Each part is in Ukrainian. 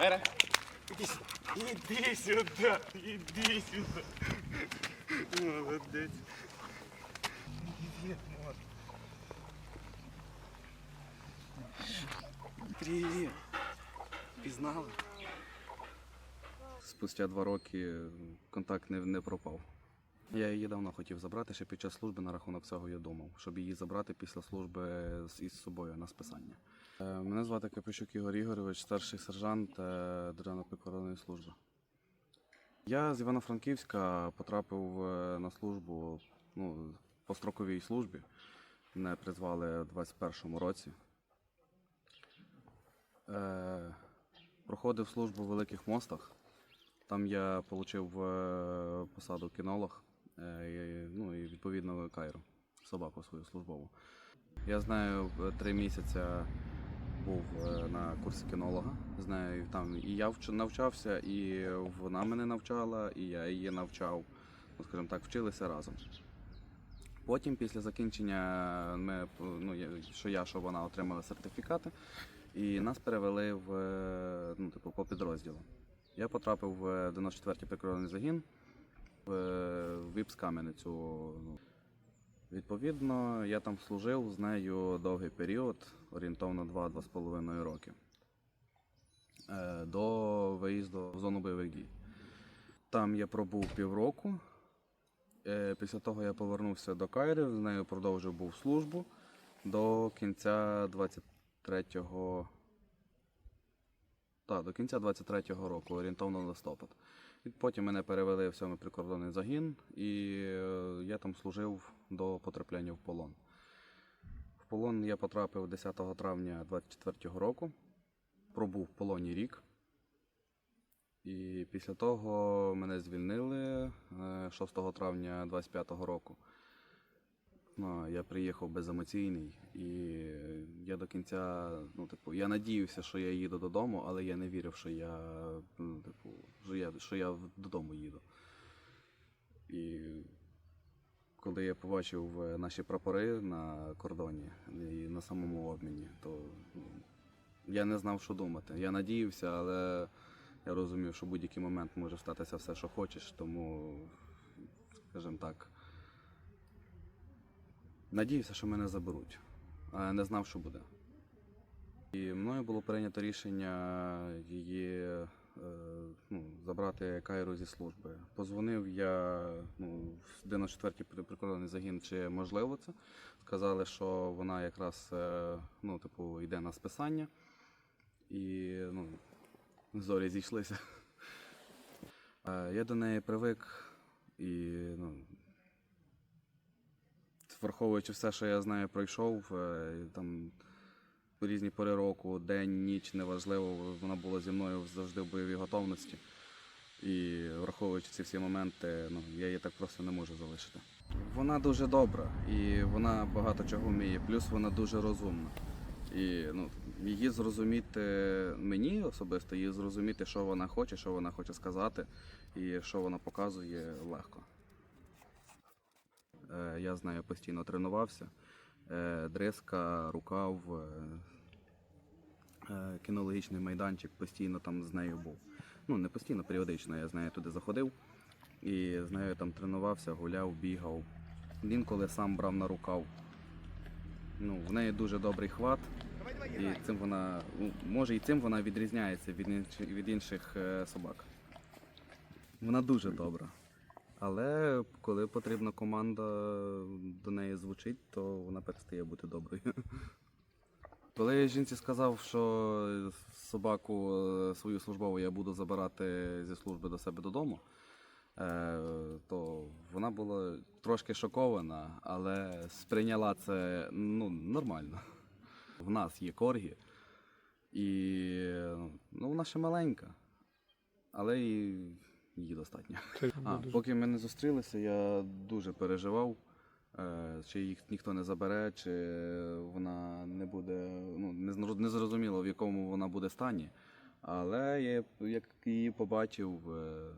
Ера, іди сюди. Іди сюди. Іди сюди. Молодець. Привіт, мод. Привіт. Пізнали? Спустя два роки контакт не, не пропав. Я її давно хотів забрати, ще під час служби на рахунок цього я думав, щоб її забрати після служби із собою на списання. Е, Мене звати Капищук Ігор Ігорович, старший сержант е, Державної прикордонної служби. Я з Івано-Франківська потрапив е, на службу ну, по строковій службі. Мене призвали у 21-му році. Проходив службу в Великих Мостах. Там я отримав посаду кінолог, ну і відповідно Кайру, собаку свою службову. Я знаю, е, три місяці був е, на курсі кінолога. Знаю, там і я навчався, і вона мене навчала, і я її навчав. Ну, скажімо так, вчилися разом. Потім, після закінчення, ми, ну, що я, що вона отримали сертифікати, і нас перевели в е, ну, типу, по підрозділу. Я потрапив в 94-й прикордонний загін е, ВІПС Кам'яницю. Ну, Відповідно, я там служив з нею довгий період, орієнтовно 2-2,5 роки. е, До виїзду в зону бойових дій. Там я пробув півроку. Е, Після того я повернувся до Кайри, з нею продовжив був службу до кінця 23-го. Так, до кінця 23-го року, орієнтовно листопад. І потім мене перевели в сьомий прикордонний загін, і е, я там служив до потрапляння в полон. В полон я потрапив 10 травня 24-го року, пробув в полоні рік. І після того мене звільнили е, 6 травня 25-го року. Ну, я приїхав беземоційний, і я до кінця, ну, типу, я надіявся, що я їду додому, але я не вірив, що я, ну, типу, що я, що я додому їду. І коли я побачив е, наші прапори на кордоні і на самому обміні, то ну, я не знав, що думати. Я надіявся, але я розумів, що в будь-який момент може статися все, що хочеш, тому, скажімо так, надіявся, що мене заберуть, але не знав, що буде. І мною було прийнято рішення її е, ну, забрати Кайру зі служби. Позвонив я ну, в 94-й прикордонний загін, чи можливо це. Сказали, що вона якраз е, ну, типу, йде на списання. І ну, зорі зійшлися. Е, Я до неї привик і ну, враховуючи все, що я з нею пройшов, е, там різні пори року, день, ніч, неважливо, вона була зі мною завжди в бойовій готовності. І враховуючи ці всі моменти, ну, я її так просто не можу залишити. Вона дуже добра і вона багато чого вміє, плюс вона дуже розумна. І ну, її зрозуміти мені особисто, її зрозуміти, що вона хоче, що вона хоче сказати і що вона показує легко. Е, Я з нею постійно тренувався. Е, Дриска, рукав, е, кінологічний майданчик постійно там з нею був. Ну, не постійно, періодично я з нею туди заходив і з нею там тренувався, гуляв, бігав. Інколи сам брав на рукав. Ну, в неї дуже добрий хват, і цим вона, ну, може і цим вона відрізняється від інших, від інших собак. Вона дуже добра. Але коли потрібна команда до неї звучить, то вона перестає бути доброю. Коли я жінці сказав, що собаку е, свою службову я буду забирати зі служби до себе додому, е, то вона була трошки шокована, але сприйняла це ну, нормально. В нас є коргі, і ну, вона ще маленька, але і її достатньо. А, поки ми не зустрілися, я дуже переживав, е, чи їх ніхто не забере, чи вона не буде, ну, не не зрозуміло, в якому вона буде стані. Але я, як її побачив, е,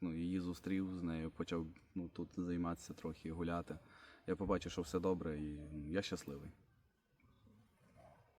ну, її зустрів з нею, почав ну, тут займатися трохи, гуляти. Я побачив, що все добре, і ну, я щасливий.